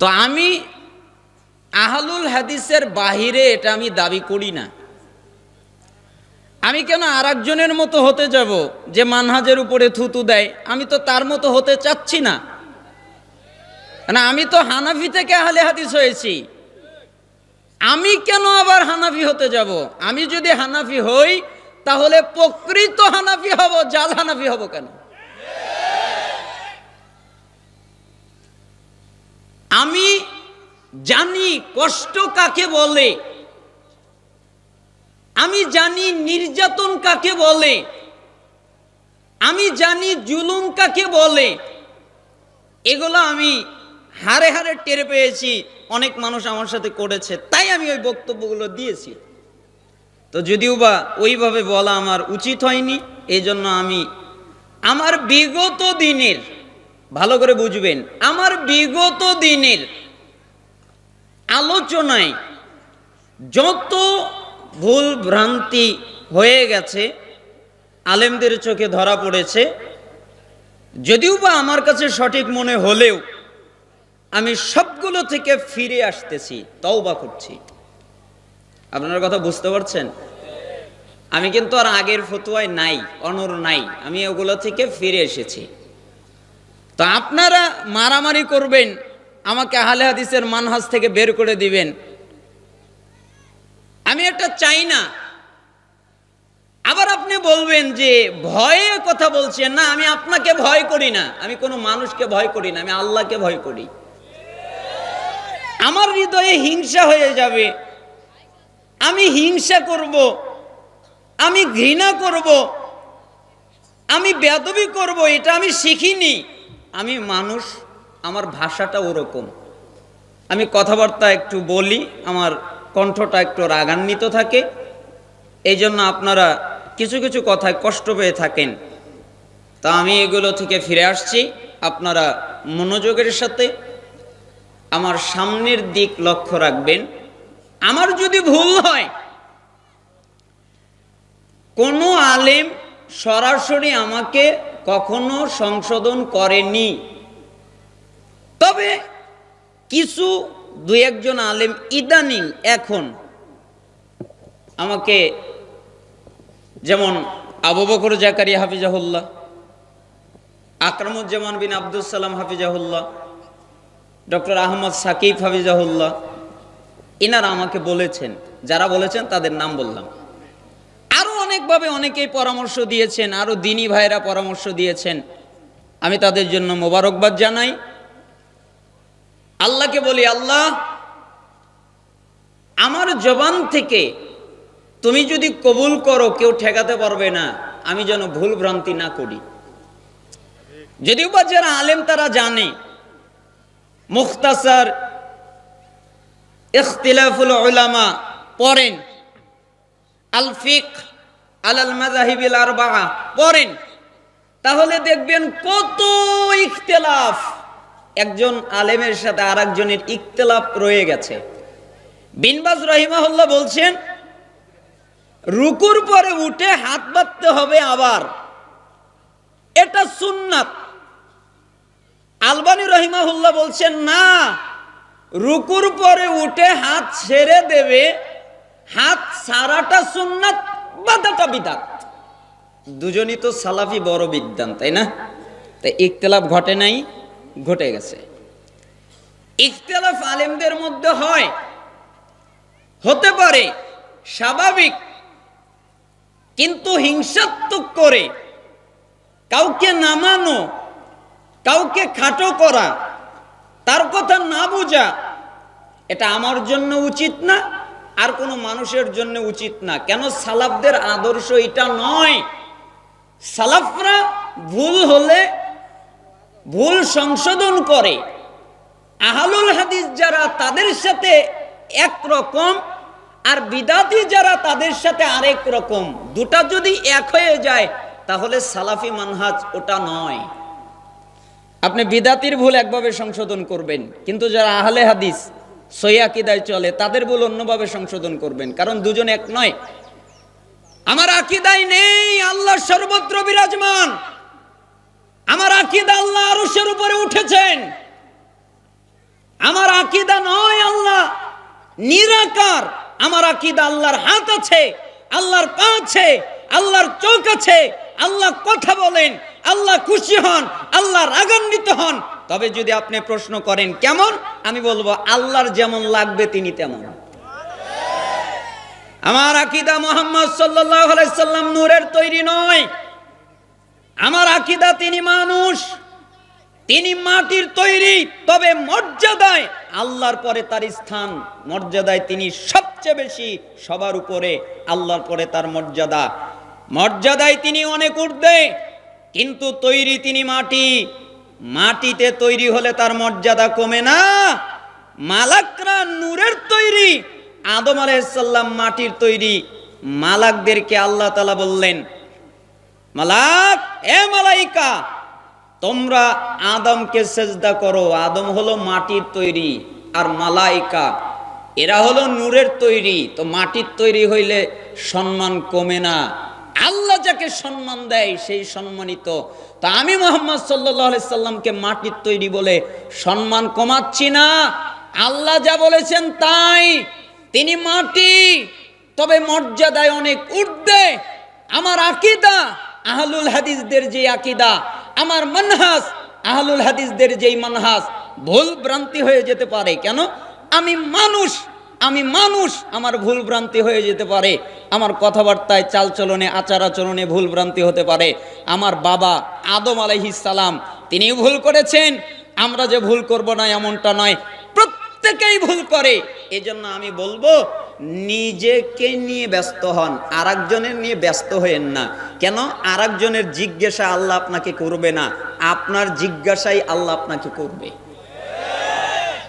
তো আমি আহলুল হাদিসের বাহিরে এটা আমি দাবি করি না। আমি কেন আর একজনের মতো হতে যাব যে মানহাজের উপরে থুতু দেয়? আমি তো তার মতো হতে চাচ্ছি না। না, আমি তো হানাফি থেকে আহলে হাদিস হয়েছি। আমি কেন আবার হানাফি হতে যাব? আমি যদি হানাফি হই, তাহলে প্রকৃত হানাফি হব জাল হানাফি হব কেন আমি জানি কষ্ট কাকে বলে? আমি জানি নির্যাতন কাকে বলে? আমি জানি জুলুম কাকে বলে? এগুলো আমি হারে হারে টের পেয়েছি। অনেক মানুষ আমার সাথে করেছে। তাই আমি ওই বক্তব্যগুলো দিয়েছি। তো যদিও বা ওইভাবে বলা আমার উচিত হয়নি এই জন্য আমি আমার বিগত দিনের, ভালো করে বুঝবেন, আমার বিগত দিনের আলোচনায় যত ভুল ভ্রান্তি হয়ে গেছে, আলেমদের চোখে ধরা পড়েছে, যদিও বা আমার কাছে সঠিক মনে হলেও আমি সবগুলো থেকে ফিরে আসতেছি, তওবা করছি। আপনার কথা বুঝতে পারছেন? আমি কিন্তু আর আগের ফতুয়ায় নাই, অনর নাই, আমি ওগুলো থেকে ফিরে এসেছি। তো আপনারা মারামারি করবেন আমাকে আহলে হাদিসের মানহাজ থেকে বের করে দিবেন। আমি এটা চাই না। আবার আপনি বলবেন যে ভয়ে কথা বলছেন, না, আমি আপনাকে ভয় করি না। আমি কোনো মানুষকে ভয় করি না, আমি আল্লাহকে ভয় করি। আমার হৃদয়ে হিংসা হয়ে যাবে। আমি হিংসা করব। আমি ঘৃণা করব। আমি বেদবি করব, এটা আমি শিখিনি। আমি মানুষ আমার ভাষাটা ওরকম। আমি কথাবার্তা একটু বলি, আমার কণ্ঠটা একটু রাগান্বিত থাকে। এই জন্য আপনারা কিছু কিছু কথায় কষ্ট পেয়ে থাকেন। তা আমি এগুলো থেকে ফিরে আসছি। আপনারা মনোযোগের সাথে আমার সামনের দিক লক্ষ্য রাখবেন। আমার যদি ভুল হয়, কোনো আলেম সরাসরি আমাকে কখনো সংশোধন করেনি। তবে কিছু দু একজন আলেম ইদানিং এখন আমাকে যেমন আবু বকর জাকারিয়া হাফিজাহুল্লাহ, আকরামুজ্জামান বিন আব্দুল সালাম হাফিজাহুল্লাহ, ডক্টর আহমদ সাকিব হাফিজাহুল্লাহ, এনারা আমাকে বলেছেন, যারা বলেছেন তাদের নাম বললাম। আরও অনেকভাবে অনেকেই পরামর্শ দিয়েছেন আরও দিনী ভাইরা পরামর্শ দিয়েছেন। আমি তাদের জন্য মোবারকবাদ জানাই। আল্লাহকে বলি, আল্লাহ, আমার জবান থেকে তুমি যদি কবুল করো, কেউ ঠেকাতে পারবে না। আমি যেন ভুল ভ্রান্তি না করি। যদিও বা যারা আলেম, তারা জানে, মুখতাসার ইখতিলাফুল উলামা পড়েন আল ফিক আলাল মাজাহিবিল আরবা পড়েন, তাহলে দেখবেন কত ইখতিলাফ। একজন আলেমের সাথে আর একজনের ইখতিলাফ রয়ে গেছে। বিনবাজ রহিমাহুল্লাহ বলছেন, রুকুর পরে উঠে হাত বাঁধতে হবে আবার। এটা সুন্নাত। আলবানী রহিমাহুল্লাহ বলছেন, না, রুকুর পরে উঠে হাত ছেড়ে দেবে, হাত সারাটা সুন্নাত বাদাটা বিদাত দুজনই তো সালাফি বড় বিদ্যান তাই না? তাই ইখতলাফ ঘটে নাই। ঘটে গেছে। ইখতলাফ আলেমদের মধ্যে হয়। হতে পারে স্বাভাবিক, কিন্তু হিংসাত্মক করে। কাউকে নামানো, কাউকে খাটো করা, তার কথা না বোঝা, এটা আমার জন্য উচিত না, আর কোনো মানুষের জন্য উচিত না। কেন সালাফদের আদর্শ এটা নয়? সালাফরা ভুল হলে ভুল সংশোধন করে। আহলুল হাদিস যারা তাদের সাথে এক রকম আর বিদাতি যারা তাদের সাথে আরেক রকম। দুটা যদি এক হয়ে যায়, তাহলে সালাফি মানহাজ ওটা নয়। আপনি বিদাতির ভুল একভাবে সংশোধন করবেন, কিন্তু যারা আহলে হাদিস সৈয়াকিদায় চলে, তাদের ভুল অন্যভাবে সংশোধন করবেন, কারণ দুজন এক নয়। আমার আকিদায় নেই, আল্লাহ সর্বত্র বিরাজমান। আমার আকিদা আল্লাহ আরশের উপরে উঠেছেন। আমার আকিদা নয় আল্লাহ, নিরাকার। আমার আকিদা আল্লাহর হাত আছে, আল্লাহর পা আছে, আল্লাহর চোখ আছে, আল্লাহ কথা বলেন, আল্লাহ খুশি হন, আল্লাহ রাগান্বিত হন। তবে যদি আপনি প্রশ্ন করেন, কেমন? আমি বলব, আল্লাহর যেমন লাগবে তিনি তেমন। আমার আকিদা মোহাম্মদ আলাইহি সাল্লাম নূরের তৈরি নয়। আমার আকিদা তিনি মানুষ। তিনি মাটির তৈরি, তবে মর্যাদায় আল্লাহর পরে তার স্থান। মর্যাদায় তিনি সবচেয়ে বেশি সবার উপরে আল্লাহর পরে তার মর্যাদা। মর্যাদায় তিনি অনেক ঊর্ধ্বে, কিন্তু তৈরি তিনি মাটি। মাটিতে তৈরি হলে তার মর্যাদা কমে না। মালাকরা নূরের তৈরি, আদম আলাইসাল্লাম মাটির তৈরি। মালাকদেরকে আল্লাহ তালা বললেন মালাক, এ মালাইকা, তোমরা আদমকে সেজদা করো। আদম হলো মাটির তৈরি আর মালাইকা, এরা হলো নূরের তৈরি। তো মাটির তৈরি হইলে সম্মান কমে না। আল্লাহ যাকে সম্মান দেয়, সেই সম্মানিত। তা আমি মোহাম্মদ সাল্লাহ সাল্লামকে মাটির তৈরি বলে সম্মান কমাচ্ছি না। আল্লাহ যা বলেছেন তাই। তিনি মাটি, তবে মর্যাদায় অনেক ঊর্ধ্বে। আমার আকিদা আহলুল হাদিসদের যে আকিদা, আমার মানহাস আহলুল হাদিসদের যেই মানহাস ভুল ভ্রান্তি হয়ে যেতে পারে। কেন? আমি মানুষ আমি মানুষ, আমার ভুল ভ্রান্তি হয়ে যেতে পারে। আমার কথাবার্তায় চালচলনে আচার আচরণে ভুল ভ্রান্তি হতে পারে। আমার বাবা আদম সালাম, তিনি ভুল করেছেন। আমরা যে ভুল করব না, এমনটা নয়। প্রত্যেকেই ভুল করে। এজন্য আমি বলব নিজেকে নিয়ে ব্যস্ত হন আর একজনের নিয়ে ব্যস্ত হয়েন না। কেন? আর জিজ্ঞাসা আল্লাহ আপনাকে করবে না। আপনার জিজ্ঞাসাই আল্লাহ আপনাকে করবে।